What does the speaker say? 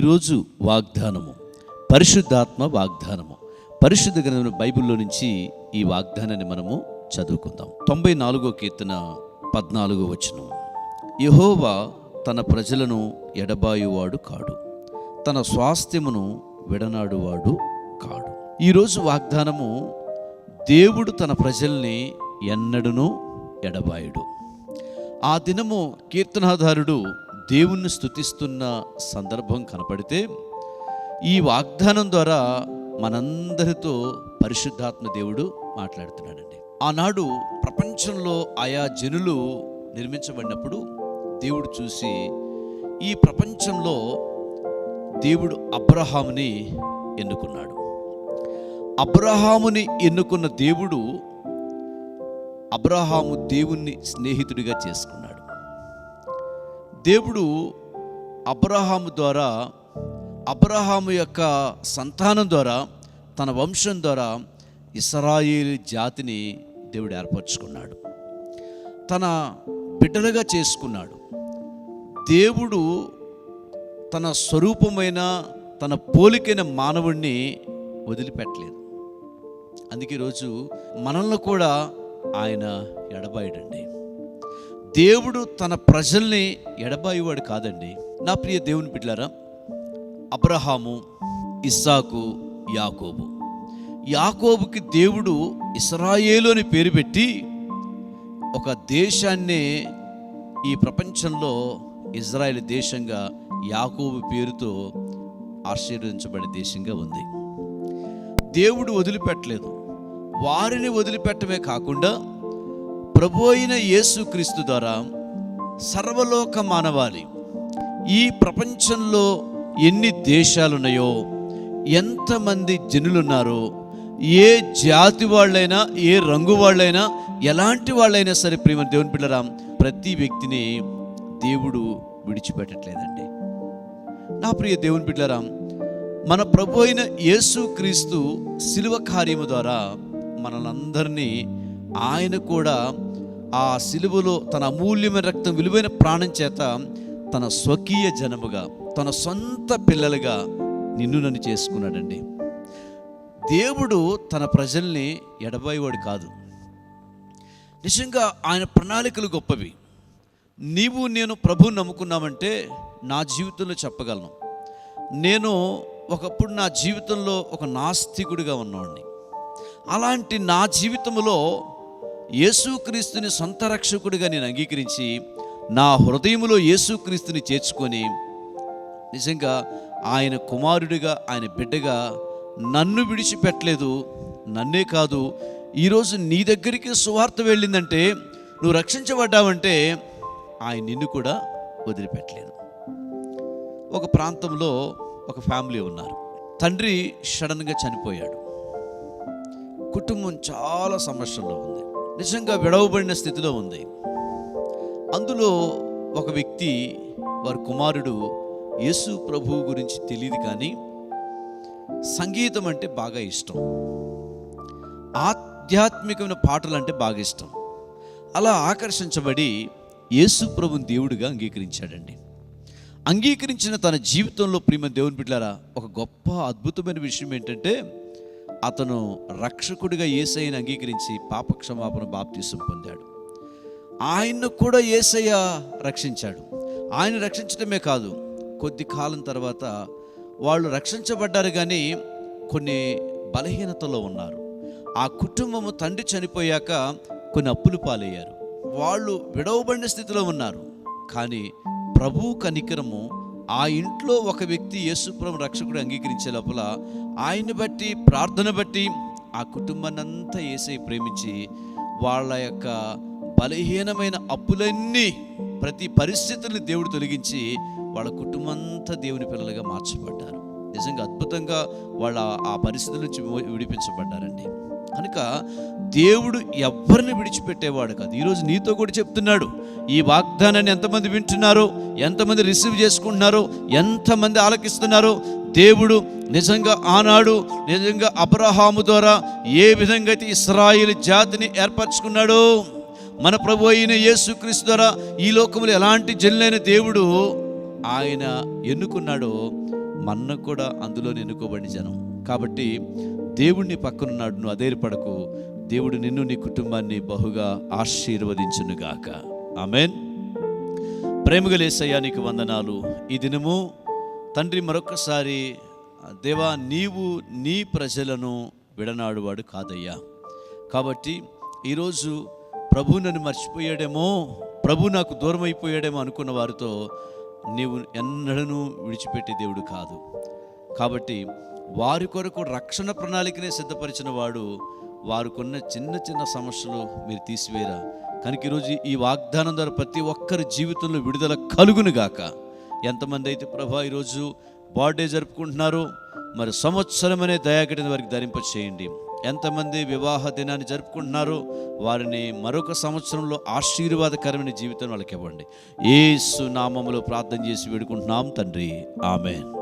ఈరోజు వాగ్దానము పరిశుద్ధాత్మ వాగ్దానము. పరిశుద్ధ గ్రంథం బైబిల్లో నుంచి ఈ వాగ్దానాన్ని మనము చదువుకుందాం. తొంభై నాలుగో కీర్తన పద్నాలుగో వచనం. యహోవా తన ప్రజలను ఎడబాయువాడు కాడు తన స్వాస్థ్యమును విడనాడువాడు కాడు. ఈరోజు వాగ్దానము దేవుడు తన ప్రజల్ని ఎన్నడును ఎడబాయుడు. ఆ దినము కీర్తనాధారుడు దేవుణ్ణి స్తుతిస్తున్న సందర్భం కనపడితే ఈ వాగ్దానం ద్వారా మనందరితో పరిశుద్ధాత్మ దేవుడు మాట్లాడుతున్నాడండి. ఆనాడు ప్రపంచంలో ఆయా జనులు నిర్మించబడినప్పుడు దేవుడు చూసి ఈ ప్రపంచంలో దేవుడు అబ్రహాముని ఎన్నుకున్నాడు. అబ్రహాముని ఎన్నుకున్న దేవుడు అబ్రహాము దేవుణ్ణి స్నేహితుడిగా చేసుకున్నాడు. దేవుడు అబ్రహాము ద్వారా అబ్రహాము యొక్క సంతానం ద్వారా తన వంశం ద్వారా ఇస్రాయేల్ జాతిని దేవుడు ఏర్పరచుకున్నాడు. తన బిడ్డలుగా చేసుకున్నాడు. దేవుడు తన స్వరూపమైన తన పోలికైన మానవుణ్ణి వదిలిపెట్టలేదు. అందుకే ఈరోజు మనల్ని కూడా ఆయన ఎడబాయడండి. దేవుడు తన ప్రజల్ని ఎడబాయివాడు కాదండి. నా ప్రియ దేవుని బిడ్డారా అబ్రహాము ఇస్సాకు యాకోబు. యాకోబుకి దేవుడు ఇస్రాయేలు అని పేరు పెట్టి ఒక దేశాన్నే ఈ ప్రపంచంలో ఇజ్రాయెల్ దేశంగా యాకోబు పేరుతో ఆశీర్వదించబడే దేశంగా ఉంది. దేవుడు వదిలిపెట్టలేదు. వారిని వదిలిపెట్టమే కాకుండా ప్రభు అయిన యేసుక్రీస్తు ద్వారా సర్వలోక మానవాళి ఈ ప్రపంచంలో ఎన్ని దేశాలున్నాయో ఎంతమంది జనులున్నారో ఏ జాతి వాళ్ళైనా ఏ రంగు వాళ్ళైనా ఎలాంటి వాళ్ళైనా సరే ప్రేమ దేవుని పిల్లరా ప్రతి వ్యక్తిని దేవుడు విడిచిపెట్టట్లేదండి. నా ప్రియ దేవుని పిల్లరా మన ప్రభు అయిన యేసుక్రీస్తు శిలువ కార్యము ద్వారా మనలందరినీ ఆయన కూడా ఆ సిలువలో తన అమూల్యమైన రక్తం విలువైన ప్రాణం చేత తన స్వకీయ జనముగా తన సొంత పిల్లలుగా నిన్ను నన్ను చేసుకున్నాడండి. దేవుడు తన ప్రజల్ని ఎడబాయివాడు కాదు. నిజంగా ఆయన ప్రణాళికలు గొప్పవి. నీవు నేను ప్రభు నమ్ముకున్నామంటే నా జీవితంలో చెప్పగలను. నేను ఒకప్పుడు నా జీవితంలో ఒక నాస్తికుడిగా ఉన్నవాడిని. అలాంటి నా జీవితంలో యేసుక్రీస్తుని సొంత రక్షకుడిగా నేను అంగీకరించి నా హృదయంలో యేసుక్రీస్తుని చేర్చుకొని నిజంగా ఆయన కుమారుడిగా ఆయన బిడ్డగా నన్ను విడిచిపెట్టలేదు నన్నే కాదు. ఈరోజు నీ దగ్గరికి సువార్త వెళ్ళిందంటే నువ్వు రక్షించబడ్డావంటే ఆయన నిన్ను కూడా వదిలిపెట్టలేదు ఒక ప్రాంతంలో ఒక ఫ్యామిలీ ఉన్నారు. తండ్రి సడన్గా చనిపోయాడు. కుటుంబం చాలా సమస్యల్లో ఉంది. నిజంగా విడవబడిన స్థితిలో ఉంది. అందులో ఒక వ్యక్తి వారి కుమారుడు యేసు ప్రభువు గురించి తెలియదు కానీ సంగీతం అంటే బాగా ఇష్టం. ఆధ్యాత్మికమైన పాటలు అంటే బాగా ఇష్టం. అలా ఆకర్షించబడి యేసు ప్రభుని దేవుడిగా అంగీకరించాడండి. అంగీకరించిన తన జీవితంలో ప్రియమ దేవుని బిడ్డారా ఒక గొప్ప అద్భుతమైన విషయం ఏంటంటే అతను రక్షకుడిగా ఏసైని అంగీకరించి పాపక్షమాపణ బాప్తీసం పొందాడు. ఆయన్ను కూడా ఏసయ్య రక్షించాడు. ఆయన రక్షించడమే కాదు కొద్ది కాలం తర్వాత వాళ్ళు రక్షించబడ్డారు కానీ కొన్ని బలహీనతలో ఉన్నారు. ఆ కుటుంబము తండ్రి చనిపోయాక కొన్ని అప్పులు పాలయ్యారు. వాళ్ళు విడవబడిన స్థితిలో ఉన్నారు. కానీ ప్రభు కనికరము ఆ ఇంట్లో ఒక వ్యక్తి యేసుప్రభు రక్షకుడు అంగీకరించే లోపల ఆయన్ని బట్టి ప్రార్థన బట్టి ఆ కుటుంబాన్ని అంతా ఏసై ప్రేమించి వాళ్ళ యొక్క బలహీనమైన అప్పులన్నీ ప్రతి పరిస్థితుల్ని దేవుడు తొలగించి వాళ్ళ కుటుంబం అంతా దేవుని పిల్లలుగా మార్చబడ్డారు. నిజంగా అద్భుతంగా వాళ్ళ ఆ పరిస్థితుల నుంచి విడిపించబడ్డారండి. కనుక దేవుడు ఎవరిని విడిచిపెట్టేవాడు కాదు. ఈరోజు నీతో కూడా చెప్తున్నాడు ఈ వాగ్దానాన్ని ఎంతమంది వింటున్నారో ఎంతమంది రిసీవ్ చేసుకుంటున్నారో ఎంతమంది ఆలకిస్తున్నారో దేవుడు నిజంగా ఆనాడు నిజంగా అబ్రహాము ద్వారా ఏ విధంగా అయితే ఇస్రాయిల్ జాతిని ఏర్పరచుకున్నాడో మన ప్రభు అయిన యేసుక్రీస్తు ద్వారా ఈ లోకంలో ఎలాంటి జల్లైన దేవుడు ఆయన ఎన్నుకున్నాడో మన్న కూడా అందులో ఎన్నుకోబడిన జనం. కాబట్టి దేవుడిని పక్కనున్నాడు నువ్వు అధైర్యపడకు దేవుడు నిన్ను నీ కుటుంబాన్ని బహుగా ఆశీర్వదించునుగాక. ఆమెన్. ప్రేమగలేసయ్యా నీకు వందనాలు. ఈ దినము తండ్రి మరొకసారి దేవా నీవు నీ ప్రజలను విడనాడువాడు కాదయ్యా. కాబట్టి ఈరోజు ప్రభు నన్ను మర్చిపోయాడేమో ప్రభు నాకు దూరం అయిపోయాడేమో అనుకున్న వారితో నీవు ఎన్నడనూ విడిచిపెట్టే దేవుడు కాదు. కాబట్టి వారి కొరకు రక్షణ ప్రణాళికనే సిద్ధపరిచిన వాడు వారికున్న చిన్న చిన్న సమస్యలు మీరు తీసివేరా కనుక ఈరోజు ఈ వాగ్దానం ద్వారా ప్రతి ఒక్కరి జీవితంలో విడుదల కలుగును గాక. ఎంతమంది అయితే ప్రభా ఈరోజు బర్త్డే జరుపుకుంటున్నారో మరి సంవత్సరం అనే దయాగడిని వారికి ధరింప చేయండి. ఎంతమంది వివాహ దినాన్ని జరుపుకుంటున్నారో వారిని మరొక సంవత్సరంలో ఆశీర్వాదకరమైన జీవితం వాళ్ళకి ఇవ్వండి ఏసు నామములో ప్రార్థన చేసి వేడుకుంటున్నాం తండ్రి. ఆమెన్.